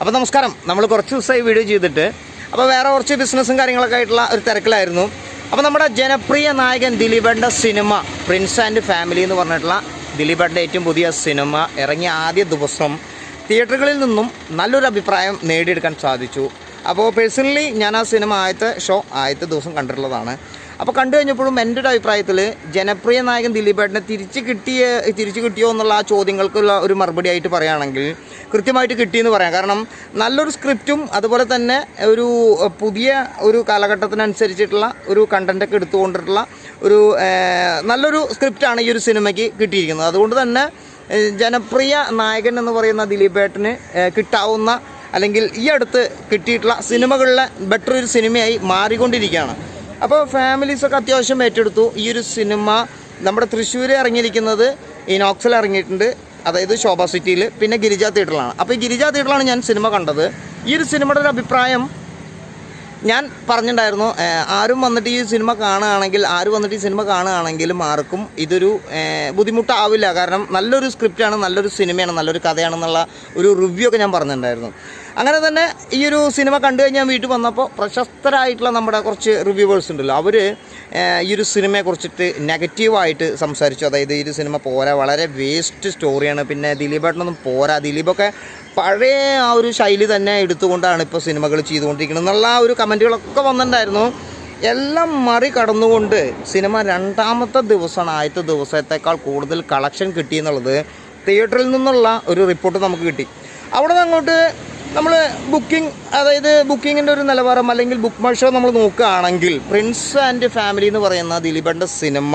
അപ്പോൾ നമസ്കാരം. നമ്മൾ കുറച്ച് ദിവസമായി വീഡിയോ ചെയ്തിട്ട് അപ്പോൾ വേറെ കുറച്ച് ബിസിനസ്സും കാര്യങ്ങളൊക്കെ ആയിട്ടുള്ള ഒരു തിരക്കിലായിരുന്നു. അപ്പോൾ നമ്മുടെ ജനപ്രിയ നായകൻ ദിലീപന്റെ സിനിമ പ്രിൻസ് ആൻഡ് ഫാമിലി എന്ന് പറഞ്ഞിട്ടുള്ള ദിലീപന്റെ ഏറ്റവും പുതിയ സിനിമ ഇറങ്ങിയ ആദ്യ ദിവസം തിയേറ്ററുകളിൽ നിന്നും നല്ലൊരു അഭിപ്രായം നേടിയെടുക്കാൻ സാധിച്ചു. അപ്പോൾ പേഴ്സണലി ഞാൻ ആ സിനിമ ആദ്യത്തെ ഷോ ആദ്യത്തെ ദിവസം കണ്ടിട്ടുള്ളതാണ്. അപ്പോൾ കണ്ടു കഴിഞ്ഞപ്പോഴും എന്റെ ഒരു അഭിപ്രായത്തിൽ ജനപ്രിയ നായകൻ ദിലീപേട്ടനെ തിരിച്ച് കിട്ടിയ തിരിച്ച് കിട്ടിയോ എന്നുള്ള ആ ചോദ്യങ്ങൾക്കുള്ള ഒരു മറുപടി ആയിട്ട് പറയുകയാണെങ്കിൽ കൃത്യമായിട്ട് കിട്ടിയെന്ന് പറയാം. കാരണം നല്ലൊരു സ്ക്രിപ്റ്റും അതുപോലെ തന്നെ ഒരു പുതിയ ഒരു കാലഘട്ടത്തിനനുസരിച്ചിട്ടുള്ള ഒരു കണ്ടന്റൊക്കെ എടുത്തുകൊണ്ടിട്ടുള്ള ഒരു നല്ലൊരു സ്ക്രിപ്റ്റാണ് ഈ ഒരു സിനിമയ്ക്ക് കിട്ടിയിരിക്കുന്നത്. അതുകൊണ്ട് തന്നെ ജനപ്രിയ നായകൻ എന്ന് പറയുന്ന ദിലീപേട്ടന് കിട്ടാവുന്ന അല്ലെങ്കിൽ ഈ അടുത്ത് കിട്ടിയിട്ടുള്ള സിനിമകളിലെ ബെറ്റർ ഒരു സിനിമയായി മാറിക്കൊണ്ടിരിക്കുകയാണ്. അപ്പോൾ ഫാമിലീസൊക്കെ അത്യാവശ്യം ഏറ്റെടുത്തു. ഈ ഒരു സിനിമ നമ്മുടെ തൃശ്ശൂർ ഇറങ്ങിയിരിക്കുന്നത് ഈ ഇനോക്സിൽ ഇറങ്ങിയിട്ടുണ്ട്. അതായത് ശോഭ സിറ്റിയിൽ പിന്നെ ഗിരിജ തിയേറ്ററിലാണ്. അപ്പോൾ ഈ ഗിരിജ തിയേറ്ററിലാണ് ഞാൻ സിനിമ കണ്ടത്. ഈ ഒരു സിനിമയുടെ ഒരു അഭിപ്രായം ഞാൻ പറഞ്ഞിട്ടുണ്ടായിരുന്നു ആരും വന്നിട്ട് ഈ സിനിമ കാണുകയാണെങ്കിൽ ആരും വന്നിട്ട് ഈ സിനിമ കാണുകയാണെങ്കിലും ആർക്കും ഇതൊരു ബുദ്ധിമുട്ടാവില്ല. കാരണം നല്ലൊരു സ്ക്രിപ്റ്റാണ് നല്ലൊരു സിനിമയാണ് നല്ലൊരു കഥയാണെന്നുള്ള ഒരു റിവ്യൂ ഒക്കെ ഞാൻ പറഞ്ഞിട്ടുണ്ടായിരുന്നു അങ്ങനെ തന്നെ ഈ ഒരു സിനിമ കണ്ടു കഴിഞ്ഞാൽ വീട്ടിൽ വന്നപ്പോൾ പ്രശസ്തരായിട്ടുള്ള നമ്മുടെ കുറച്ച് റിവ്യൂവേഴ്സ് ഉണ്ടല്ലോ അവർ ഈ ഒരു സിനിമയെ കുറിച്ചിട്ട് നെഗറ്റീവായിട്ട് സംസാരിച്ചു. അതായത് ഈ ഒരു സിനിമ പോരാ വളരെ വേസ്റ്റ് സ്റ്റോറിയാണ് പിന്നെ ദിലീപേട്ടനൊന്നും പോരാ. ദിലീപൊക്കെ പഴയ ആ ഒരു ശൈലി തന്നെ എടുത്തുകൊണ്ടാണ് ഇപ്പോൾ സിനിമകൾ ചെയ്തുകൊണ്ടിരിക്കുന്നത്. എന്നുള്ള ആ ഒരു കമന്റുകളൊക്കെ വന്നിട്ടുണ്ടായിരുന്നു. എല്ലാം മറികടന്നുകൊണ്ട് സിനിമ രണ്ടാമത്തെ ദിവസമാണ് ആദ്യത്തെ ദിവസത്തേക്കാൾ കൂടുതൽ കളക്ഷൻ കിട്ടിയെന്നുള്ളത് തിയേറ്ററിൽ നിന്നുള്ള ഒരു റിപ്പോർട്ട് നമുക്ക് കിട്ടി. അവിടെ നിന്ന് അങ്ങോട്ട് നമ്മൾ ബുക്കിംഗ് അതായത് ബുക്കിങ്ങിന്റെ ഒരു നിലവാരം അല്ലെങ്കിൽ ബുക്ക് മൈ ഷോ നമ്മൾ നോക്കുകയാണെങ്കിൽ പ്രിൻസ് ആൻഡ് ഫാമിലി എന്ന് പറയുന്ന ദിലീപന്റെ സിനിമ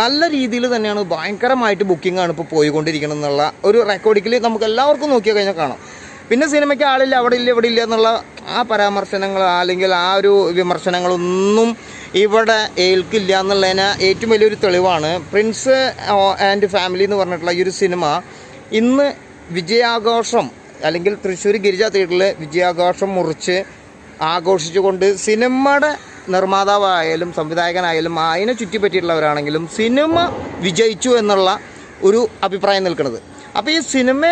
നല്ല രീതിയിൽ തന്നെയാണ് ഭയങ്കരമായിട്ട് ബുക്കിംഗാണ് ഇപ്പോൾ പോയിക്കൊണ്ടിരിക്കുന്നത് എന്നുള്ള ഒരു റെക്കോർഡിക്കൽ നമുക്ക് എല്ലാവർക്കും നോക്കിയാൽ കഴിഞ്ഞാൽ കാണാം. പിന്നെ സിനിമയ്ക്ക് ആളില്ല അവിടെ ഇല്ല ഇവിടെ ഇല്ല എന്നുള്ള ആ പരാമർശനങ്ങൾ അല്ലെങ്കിൽ ആ ഒരു വിമർശനങ്ങളൊന്നും ഇവിടെ ഏൽക്കില്ല എന്നുള്ളതിന് ഏറ്റവും വലിയൊരു തെളിവാണ്. പ്രിൻസ് ആൻഡ് ഫാമിലി എന്ന് പറഞ്ഞിട്ടുള്ള ഈ ഒരു സിനിമ ഇന്ന് വിജയാഘോഷം അല്ലെങ്കിൽ തൃശ്ശൂർ ഗിരിജ തിയേറ്ററിൽ വിജയാഘോഷം മുറിച്ച് ആഘോഷിച്ചുകൊണ്ട് സിനിമയുടെ നിർമ്മാതാവായാലും സംവിധായകനായാലും അതിനെ ചുറ്റിപ്പറ്റിയിട്ടുള്ളവരാണെങ്കിലും സിനിമ വിജയിച്ചു എന്നുള്ള ഒരു അഭിപ്രായം നിൽക്കുന്നത്. അപ്പോൾ ഈ സിനിമ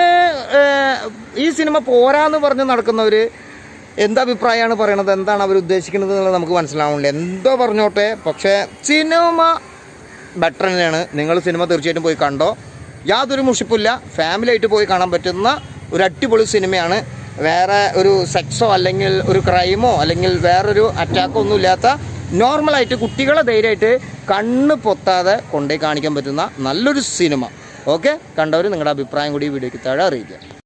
ഈ സിനിമ പോരാന്ന് പറഞ്ഞ് നടക്കുന്നവർ എന്താ അഭിപ്രായമാണ് പറയണത്? എന്താണ് അവർ ഉദ്ദേശിക്കുന്നത് എന്നുള്ളത് നമുക്ക് മനസ്സിലാവുന്നില്ല എന്തോ പറഞ്ഞോട്ടെ പക്ഷേ സിനിമ ബെറ്റർ തന്നെയാണ്. നിങ്ങൾ സിനിമ തീർച്ചയായിട്ടും പോയി കണ്ടോ? യാതൊരു മുഷിപ്പില്ല. ഫാമിലി ആയിട്ട് പോയി കാണാൻ പറ്റുന്ന ഒരു അടിപൊളി സിനിമയാണ്. വേറെ ഒരു സെക്സോ അല്ലെങ്കിൽ ഒരു ക്രൈമോ അല്ലെങ്കിൽ വേറൊരു അറ്റാക്കോ ഒന്നും ഇല്ലാത്ത നോർമലായിട്ട് കുട്ടികളെ ധൈര്യമായിട്ട് കണ്ണ് പൊത്താതെ കൊണ്ടുപോയി കാണിക്കാൻ പറ്റുന്ന നല്ലൊരു സിനിമ. ഓക്കെ? കണ്ടവർ നിങ്ങളുടെ അഭിപ്രായം കൂടി വീഡിയോയ്ക്ക് താഴെ അറിയിക്കുക.